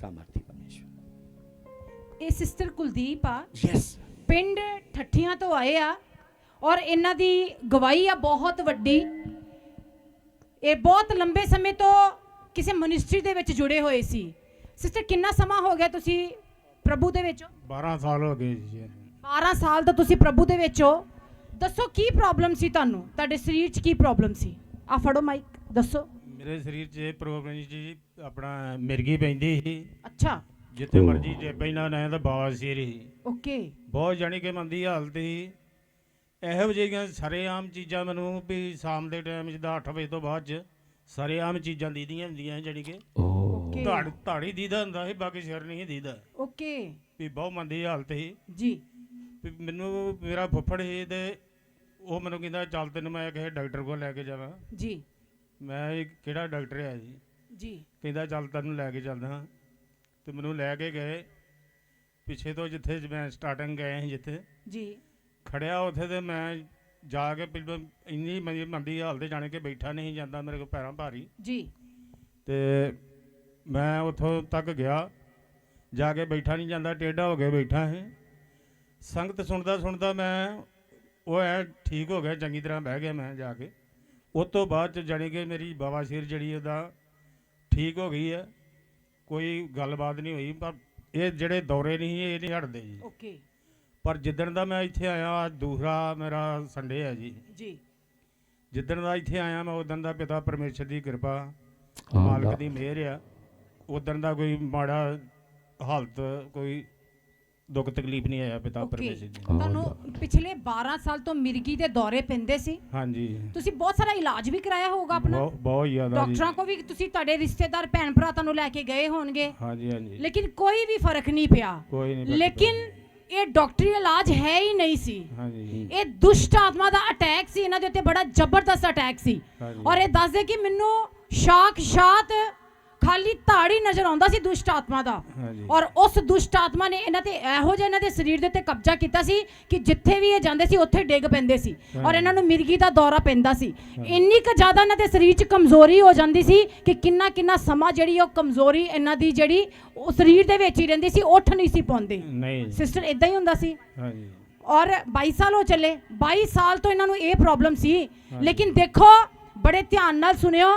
ਸਾਮਰਥੀ ਪਰਮੇਸ਼ਵਰ ਇਹ ਸਿਸਟਰ ਕੁਲਦੀਪ ਆ। ਯੈਸ ਪਿੰਡ ਠੱਠੀਆਂ ਤੋਂ ਆਏ ਆ ਔਰ ਇਹਨਾਂ ਦੀ ਗਵਾਹੀ ਆ ਬਹੁਤ ਵੱਡੀ। ਇਹ ਬਹੁਤ ਲੰਬੇ ਸਮੇਂ ਤੋਂ ਕਿਸੇ ਮਿਨਿਸਟਰੀ ਦੇ ਵਿੱਚ ਜੁੜੇ ਹੋਏ ਸੀ। ਸਿਸਟਰ ਕਿੰਨਾ ਸਮਾਂ ਹੋ ਗਿਆ ਤੁਸੀਂ ਪ੍ਰਭੂ ਦੇ ਵਿੱਚ? 12 ਸਾਲ ਹੋ ਗਏ ਜੀ। 12 ਸਾਲ ਤੋਂ ਤੁਸੀਂ ਪ੍ਰਭੂ ਦੇ ਵਿੱਚ ਹੋ। ਦੱਸੋ ਕੀ ਪ੍ਰੋਬਲਮ ਸੀ ਤੁਹਾਨੂੰ? ਤੁਹਾਡੇ ਸਰੀਰ 'ਚ ਕੀ ਪ੍ਰੋਬਲਮ ਸੀ? ਆ ਫੜੋ ਮਾਈਕ ਦੱਸੋ। ਮੇਰੇ ਸਰੀਰ 'ਚ ਪ੍ਰੋਬਲਮ ਜੀ ਆਪਣਾ ਮਿਰਗੀ ਪੈਂਦੀ ਸੀ। ਅੱਛਾ। ਜਿੱਥੇ। ਮਰਜ਼ੀ ਜੇ ਪੈਣਾ ਨਾ ਤਾਂ ਬਵਾਸੀਰ ਸੀ ਓਕੇ। ਬਹੁਤ ਜਾਣੀ ਕਿ ਮੰਦੀ ਹਾਲਤ ਸੀ। ਇਹੋ ਜਿਹੀਆਂ ਸਰੇਆਮ ਚੀਜ਼ਾਂ ਮੈਨੂੰ ਵੀ ਸ਼ਾਮ ਦੇ ਟਾਈਮ ਜਿੱਦਾਂ 8 ਵਜੇ ਤੋਂ ਬਾਅਦ ਚ ਸਰੇਆਮ ਚੀਜ਼ਾਂ ਦੀਦੀਆਂ ਹੁੰਦੀਆਂ ਜਾਣੀ ਕਿ Okay. ਧਾੜ ਧਾੜੀ ਦੀਦਾ ਹੁੰਦਾ ਸੀ ਬਾਕੀ ਸਿਰ ਨਹੀਂ ਦੀਦਾ। ਓਕੇ। ਵੀ ਬਹੁਤ ਮੰਦੀ ਹਾਲਤ ਸੀ। ਜੀ। ਵੀ ਮੈਨੂੰ ਮੇਰਾ ਫੁੱਫੜ ਸੀ ਤੇ ਉਹ ਮੈਨੂੰ ਕਹਿੰਦਾ ਚੱਲ ਤੈਨੂੰ ਮੈਂ ਕਿਸੇ ਡਾਕਟਰ ਕੋਲ ਲੈ ਕੇ ਜਾਵਾਂ। ਜੀ। ਮੈਂ ਇਹ ਕਿਹੜਾ ਡਾਕਟਰ ਹੈ ਜੀ? ਜੀ। ਕਹਿੰਦਾ ਚੱਲ ਤੈਨੂੰ ਲੈ ਕੇ ਚੱਲਦਾ ਤੇ ਮੈਨੂੰ ਲੈ ਕੇ ਗਏ। ਪਿੱਛੇ ਤੋਂ ਜਿੱਥੇ ਮੈਂ ਸਟਾਰਟਿੰਗ ਗਏ ਸੀ ਜਿੱਥੇ। ਜੀ। ਖੜਿਆ ਉੱਥੇ ਤੇ ਮੈਂ ਜਾ ਕੇ ਪਹਿਲਾਂ ਇੰਨੀ ਮੰਦੀ ਮੰਦੀ ਹਾਲਤ ਜਾਣੇ ਕਿ ਬੈਠਾ ਨਹੀਂ ਜਾਂਦਾ ਮੇਰੇ ਕੋਲ ਪੈਰਾਂ ਭਾਰੀ। ਜੀ। ਤੇ ਮੈਂ ਉੱਥੋਂ ਤੱਕ ਗਿਆ। ਜਾ ਕੇ ਬੈਠਾ ਨਹੀਂ ਜਾਂਦਾ ਟੇਢਾ ਹੋ ਕੇ ਬੈਠਾ ਹੈ ਸੰਗਤ ਸੁਣਦਾ ਸੁਣਦਾ ਮੈਂ ਉਹ ਐ ਠੀਕ ਹੋ ਗਿਆ ਚੰਗੀ ਤਰ੍ਹਾਂ ਬਹਿ ਗਿਆ ਮੈਂ ਜਾ ਕੇ। ਉਸ ਤੋਂ ਬਾਅਦ ਚ ਜਾਣੀ ਕਿ ਮੇਰੀ ਬਵਾਸੀਰ ਜਿਹੜੀ ਉਹਦਾ ਠੀਕ ਹੋ ਗਈ ਹੈ ਕੋਈ ਗੱਲਬਾਤ ਨਹੀਂ ਹੋਈ ਪਰ ਇਹ ਜਿਹੜੇ ਦੌਰੇ ਨਹੀਂ ਇਹ ਨਹੀਂ ਹਟਦੇ ਜੀ। ਓਕੇ। ਪਰ ਜਿੱਦਣ ਦਾ ਮੈਂ ਇੱਥੇ ਆਇਆ ਅੱਜ ਦੂਸਰਾ ਮੇਰਾ ਸੰਡੇ ਹੈ ਜੀ। ਜੀ। ਜਿੱਦਣ ਦਾ ਇੱਥੇ ਆਇਆ ਮੈਂ ਉਦੋਂ ਦਾ ਪਿਤਾ ਪਰਮੇਸ਼ਰ ਦੀ ਕਿਰਪਾ हाँ, ਮਾਲਕ ਦੀ ਮਿਹਰ ਆ। ਉਦੋਂ ਦਾ ਕੋਈ ਮਾੜਾ ਹਾਲਤ ਕੋਈ ਦੁੱਖ ਤਕਲੀਫ ਨਹੀਂ ਆਇਆ ਪਿਤਾ ਓਕੇ ਪਰਮੇਸ਼ਰ ਦੀ। ਤੁਹਾਨੂੰ ਪਿਛਲੇ 12 ਸਾਲ ਤੋਂ ਮਿਰਗੀ ਦੇ ਦੌਰੇ ਪੈਂਦੇ ਸੀ। ਹਾਂਜੀ। ਤੁਸੀਂ ਬਹੁਤ ਸਾਰਾ ਇਲਾਜ ਵੀ ਕਰਾਇਆ ਹੋਊਗਾ ਆਪਣਾ। ਬਹੁਤ ਬਹੁਤ ਜ਼ਿਆਦਾ ਜੀ। ਡਾਕਟਰਾਂ ਕੋ ਵੀ ਤੁਸੀਂ ਤੁਹਾਡੇ ਰਿਸ਼ਤੇਦਾਰ ਭੈਣ ਭਰਾ ਤੁਹਾਨੂੰ ਲੈ ਕੇ ਗਏ ਹੋਣਗੇ। ਹਾਂਜੀ ਹਾਂਜੀ। ਲੇਕਿਨ ਕੋਈ ਵੀ ਫ਼ਰਕ ਨਹੀਂ ਪਿਆ। ਕੋਈ ਨਹੀਂ ਲੇਕਿਨ ਇਹ ਡਾਕਟਰੀ ਇਲਾਜ ਹੈ ਹੀ ਨਹੀਂ ਸੀ। ਹਾਂਜੀ। ਇਹ ਦੁਸ਼ਟ ਆਤਮਾ ਦਾ ਅਟੈਕ ਸੀ। ਇਹਨਾਂ ਦੇ ਉੱਤੇ ਬੜਾ ਜ਼ਬਰਦਸਤ ਅਟੈਕ ਸੀ। ਹਾਂਜੀ। ਔਰ ਇਹ ਦੱਸਦੇ ਕਿ ਮੈਨੂੰ ਸਾਖਸ਼ਾਤ ਖਾਲੀ ਧਾੜੀ ਨਜ਼ਰ ਆਉਂਦਾ ਸੀ ਦੁਸ਼ਟ ਆਤਮਾ ਦਾ। ਹਾਂਜੀ। ਔਰ ਉਸ ਦੁਸ਼ਟ ਆਤਮਾ ਨੇ ਇਹਨਾਂ ਤੇ ਇਹੋ ਜਿਹਾ ਇਹਨਾਂ ਦੇ ਸਰੀਰ ਦੇ ਉੱਤੇ ਕਬਜ਼ਾ ਕੀਤਾ ਸੀ ਕਿ ਜਿੱਥੇ ਵੀ ਇਹ ਜਾਂਦੇ ਸੀ ਉੱਥੇ ਡਿੱਗ ਪੈਂਦੇ ਸੀ। ਔਰ ਇਹਨਾਂ ਨੂੰ ਮਿਰਗੀ ਦਾ ਦੌਰਾ ਪੈਂਦਾ ਸੀ। ਇੰਨੀ ਕੁ ਜ਼ਿਆਦਾ ਇਹਨਾਂ ਦੇ ਸਰੀਰ 'ਚ ਕਮਜ਼ੋਰੀ ਹੋ ਜਾਂਦੀ ਸੀ ਕਿ ਕਿੰਨਾ ਕਿੰਨਾ ਸਮਾਂ ਜਿਹੜੀ ਉਹ ਕਮਜ਼ੋਰੀ ਇਹਨਾਂ ਦੀ ਜਿਹੜੀ ਉਹ ਸਰੀਰ ਦੇ ਵਿੱਚ ਹੀ ਰਹਿੰਦੀ ਸੀ ਉੱਠ ਨਹੀਂ ਸੀ ਪਾਉਂਦੇ। ਨਹੀਂ। ਜੀ, ਸਿਸਟਰ ਇਦਾਂ ਹੀ ਹੁੰਦਾ ਸੀ। ਹਾਂਜੀ। ਔਰ 22 ਸਾਲ ਹੋ ਚੱਲੇ। 22 ਸਾਲ ਤੋਂ ਇਹਨਾਂ ਨੂੰ ਇਹ ਪ੍ਰੋਬਲਮ ਸੀ। ਲੇਕਿਨ ਦੇਖੋ ਬੜੇ ਧਿਆਨ ਨਾਲ ਸੁਣਿਓ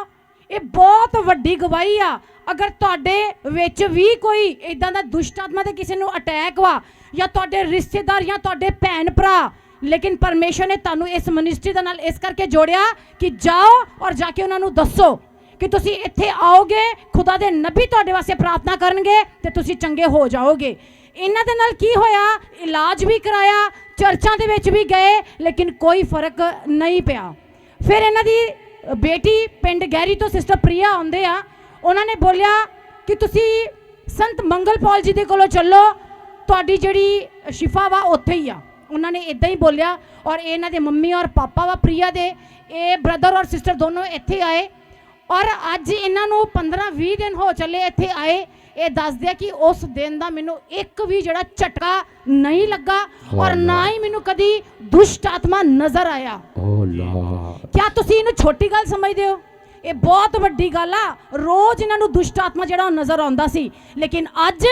ਇਹ ਬਹੁਤ ਵੱਡੀ ਗਵਾਹੀ ਆ। ਅਗਰ ਤੁਹਾਡੇ ਵਿੱਚ ਵੀ ਕੋਈ ਇਦਾਂ ਦਾ ਦੁਸ਼ਟ ਆਤਮਾ ਤੇ ਕਿਸੇ ਨੂੰ ਅਟੈਕ ਵਾ, ਜਾਂ ਤੁਹਾਡੇ ਰਿਸ਼ਤੇਦਾਰ ਜਾਂ ਤੁਹਾਡੇ ਭੈਣ ਭਰਾ, ਲੇਕਿਨ ਪਰਮੇਸ਼ਰ ਨੇ ਤੁਹਾਨੂੰ ਇਸ ਮਿਨਿਸਟਰੀ ਦੇ ਨਾਲ ਇਸ ਕਰਕੇ ਜੋੜਿਆ ਕਿ ਜਾਓ ਔਰ ਜਾ ਕੇ ਉਹਨਾਂ ਨੂੰ ਦੱਸੋ ਕਿ ਤੁਸੀਂ ਇੱਥੇ ਆਓਗੇ, ਖੁਦਾ ਦੇ ਨਬੀ ਤੁਹਾਡੇ ਵਾਸਤੇ ਪ੍ਰਾਰਥਨਾ ਕਰਨਗੇ ਤੇ ਤੁਸੀਂ ਚੰਗੇ ਹੋ ਜਾਓਗੇ। ਇਹਨਾਂ ਦੇ ਨਾਲ ਕੀ ਹੋਇਆ? ਇਲਾਜ ਵੀ ਕਰਾਇਆ, ਚਰਚਾਂ ਦੇ ਵਿੱਚ ਵੀ ਗਏ, ਲੇਕਿਨ ਕੋਈ ਫ਼ਰਕ ਨਹੀਂ ਪਿਆ। ਫਿਰ ਇਹਨਾਂ ਦੀ ਬੇਟੀ ਪਿੰਡ ਗੈਰੀ ਤੋਂ ਸਿਸਟਰ ਪ੍ਰੀਆ ਆਉਂਦੇ ਆ ਉਹਨਾਂ ਨੇ ਬੋਲਿਆ ਕਿ ਤੁਸੀਂ ਸੰਤ ਮੰਗਲ ਪਾਲ ਜੀ ਦੇ ਕੋਲੋਂ ਚੱਲੋ ਤੁਹਾਡੀ ਜਿਹੜੀ ਸ਼ਿਫਾ ਵਾ ਉੱਥੇ ਹੀ ਆ। ਉਹਨਾਂ ਨੇ ਇਦਾਂ ਹੀ ਬੋਲਿਆ ਔਰ ਇਹਨਾਂ ਦੇ ਮੰਮੀ ਔਰ ਪਾਪਾ ਵਾ ਪ੍ਰੀਆ ਦੇ ਇਹ ਬ੍ਰਦਰ ਔਰ ਸਿਸਟਰ ਦੋਨੋਂ ਇੱਥੇ ਆਏ। ਔਰ ਅੱਜ ਇਹਨਾਂ ਨੂੰ 15-20 ਦਿਨ ਹੋ ਚੱਲੇ ਇੱਥੇ ਆਏ। ਇਹ ਦੱਸਦੇ ਆ ਕਿ ਉਸ ਦਿਨ ਦਾ ਮੈਨੂੰ ਇੱਕ ਵੀ ਜਿਹੜਾ ਝਟਕਾ ਨਹੀਂ ਲੱਗਾ ਔਰ ਨਾ ਹੀ ਮੈਨੂੰ ਕਦੀ ਦੁਸ਼ਟ ਆਤਮਾ ਨਜ਼ਰ ਆਇਆ। ਓ ਲਾ। ਕਿਆ ਤੁਸੀਂ ਇਹਨੂੰ ਛੋਟੀ ਗੱਲ ਸਮਝਦੇ ਹੋ? ਇਹ ਬਹੁਤ ਵੱਡੀ ਗੱਲ ਆ। ਰੋਜ਼ ਇਹਨਾਂ ਨੂੰ ਦੁਸ਼ਟ ਆਤਮਾ ਜਿਹੜਾ ਉਹ ਨਜ਼ਰ ਆਉਂਦਾ ਸੀ। ਲੇਕਿਨ ਅੱਜ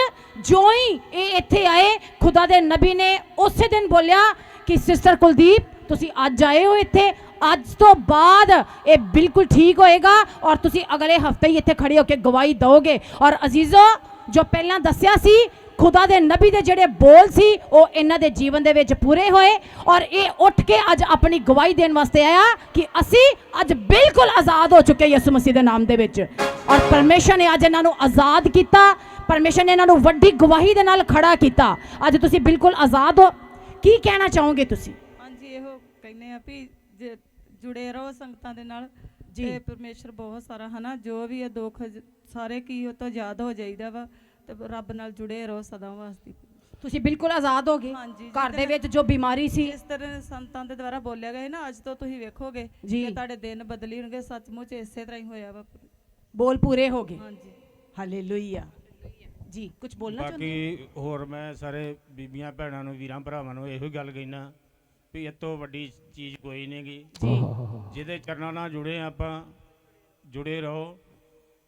ਜੋ ਹੀ ਇਹ ਇੱਥੇ ਆਏ, ਖੁਦਾ ਦੇ ਨਬੀ ਨੇ ਉਸੇ ਦਿਨ ਬੋਲਿਆ ਕਿ, ਸਿਸਟਰ ਕੁਲਦੀਪ, ਤੁਸੀਂ ਅੱਜ ਆਏ ਹੋ ਇੱਥੇ। ਅੱਜ ਤੋਂ ਬਾਅਦ ਇਹ ਬਿਲਕੁਲ ਠੀਕ ਹੋਏਗਾ ਔਰ ਤੁਸੀਂ ਅਗਲੇ ਹਫ਼ਤੇ ਹੀ ਇੱਥੇ ਖੜੇ ਹੋ ਕੇ ਗਵਾਹੀ ਦਿਓਗੇ ਔਰ ਅਜ਼ੀਜ਼ੋ, ਜੋ ਪਹਿਲਾਂ ਦੱਸਿਆ ਸੀ ਖੁਦਾ ਦੇ ਨਬੀ ਦੇ ਜਿਹੜੇ ਬੋਲ ਸੀ ਉਹ ਇਹਨਾਂ ਦੇ ਜੀਵਨ ਦੇ ਵਿੱਚ ਪੂਰੇ ਹੋਏ ਔਰ ਇਹ ਉੱਠ ਕੇ ਅੱਜ ਆਪਣੀ ਗਵਾਹੀ ਦੇਣ ਵਾਸਤੇ ਆਇਆ ਕਿ ਅਸੀਂ ਅੱਜ ਬਿਲਕੁਲ ਆਜ਼ਾਦ ਹੋ ਚੁੱਕੇ ਯਿਸੂ ਮਸੀਹ ਦੇ ਨਾਮ ਦੇ ਵਿੱਚ। ਔਰ ਪਰਮੇਸ਼ਰ ਨੇ ਅੱਜ ਇਹਨਾਂ ਨੂੰ ਆਜ਼ਾਦ ਕੀਤਾ ਪਰਮੇਸ਼ਰ ਨੇ ਇਹਨਾਂ ਨੂੰ ਵੱਡੀ ਗਵਾਹੀ ਦੇ ਨਾਲ ਖੜਾ ਕੀਤਾ। ਅੱਜ ਤੁਸੀਂ ਬਿਲਕੁਲ ਆਜ਼ਾਦ ਹੋ। ਕੀ ਕਹਿਣਾ ਚਾਹੋਗੇ ਤੁਸੀਂ? ਹਾਂਜੀ ਇਹੋ ਕਹਿੰਦੇ ਆ ਵੀ ਜੁੜੇ ਰਹੋ ਸੰਗਤਾਂ ਦੇ ਨਾਲ ਜੀ। ਪਰਮੇਸ਼ਰ ਬਹੁਤ ਸਾਰਾ ਹਨਾ ਜੋ ਵੀ ਇਹ ਦੁੱਖ ਸਾਰੇ ਕੀ ਉਹ ਤੋਂ ਯਾਦ ਹੋ ਜਾਈਦਾ ਵਾ। ਤੇ ਰੱਬ ਨਾਲ ਜੁੜੇ ਰਹੋ ਸਦਾ ਵਾਸਤੇ। ਤੁਸੀਂ ਬਿਲਕੁਲ ਆਜ਼ਾਦ ਹੋ ਗਏ ਹਾਂਜੀ, ਘਰ ਦੇ ਵਿੱਚ ਜੋ ਬਿਮਾਰੀ ਸੀ। ਇਸ ਤਰ੍ਹਾਂ ਸੰਤਾਂ ਦੇ ਦੁਆਰਾ ਬੋਲਿਆ ਗਿਆ ਹੈ ਨਾ ਅੱਜ ਤੋਂ ਤੁਸੀਂ ਵੇਖੋਗੇ ਜੀ। ਕਿ ਤੁਹਾਡੇ ਦਿਨ ਬਦਲੀ ਹੋਣਗੇ ਸੱਚਮੁੱਚ ਇਸੇ ਤਰ੍ਹਾਂ ਹੀ ਹੋਇਆ ਵਾ। ਬੋਲ ਪੂਰੇ ਹੋ ਗਏ। ਹਾਂਜੀ। ਹਾਲੇਲੂਇਆ। ਜੀ ਕੁਝ ਬੋਲਣਾ ਚਾਹੁੰਦੇ ਹੋ? ਬਾਕੀ ਹੋਰ ਮੈਂ ਸਾਰੇ ਬੀਬੀਆਂ ਭੈਣਾਂ ਨੂੰ ਵੀਰਾਂ ਭਰਾਵਾਂ ਨੂੰ ਇਹੋ ਹੀ ਗੱਲ ਕਹਿਣਾ ਵੀ ਇਹ ਤੋਂ ਵੱਡੀ ਚੀਜ਼ ਕੋਈ ਨਹੀਂਗੀ ਜੀ। ਜਿਹਦੇ ਚਰਨਾਂ ਨਾਲ ਜੁੜੇ ਆਪਾਂ ਜੁੜੇ ਰਹੋ।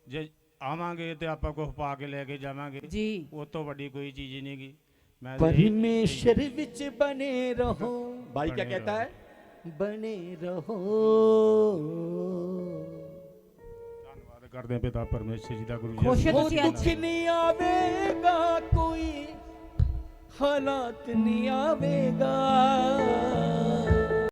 ਜੇ ਆਵਾਂਗੇ ਤੇ ਆਪਾਂ ਕੁਝ ਪਾ ਕੇ ਲੈ ਕੇ ਜਾਵਾਂਗੇ ਜੀ ਉਹ ਤੋਂ ਵੱਡੀ ਕੋਈ ਚੀਜ਼ ਹੀ ਨਹੀਂਗੀ ਮੈਂ ਤਾਂ ਇਹੀ- परमेश्वर विच बने रहो भाई क्या बने कहता रहो। है बने रहो ਧੰਨਵਾਦ ਕਰਦੇ ਹਾਂ ਪਿਤਾ ਪਰਮੇਸ਼ਰ ਜੀ ਦਾ ਗੁਰੂ ਜੀ ਖੁਸ਼ ਦਾ ਹੋ वो ਤੁਸੀਂ दुख ਅੱਜ नहीं आवेगा कोई हालात नहीं आवेगा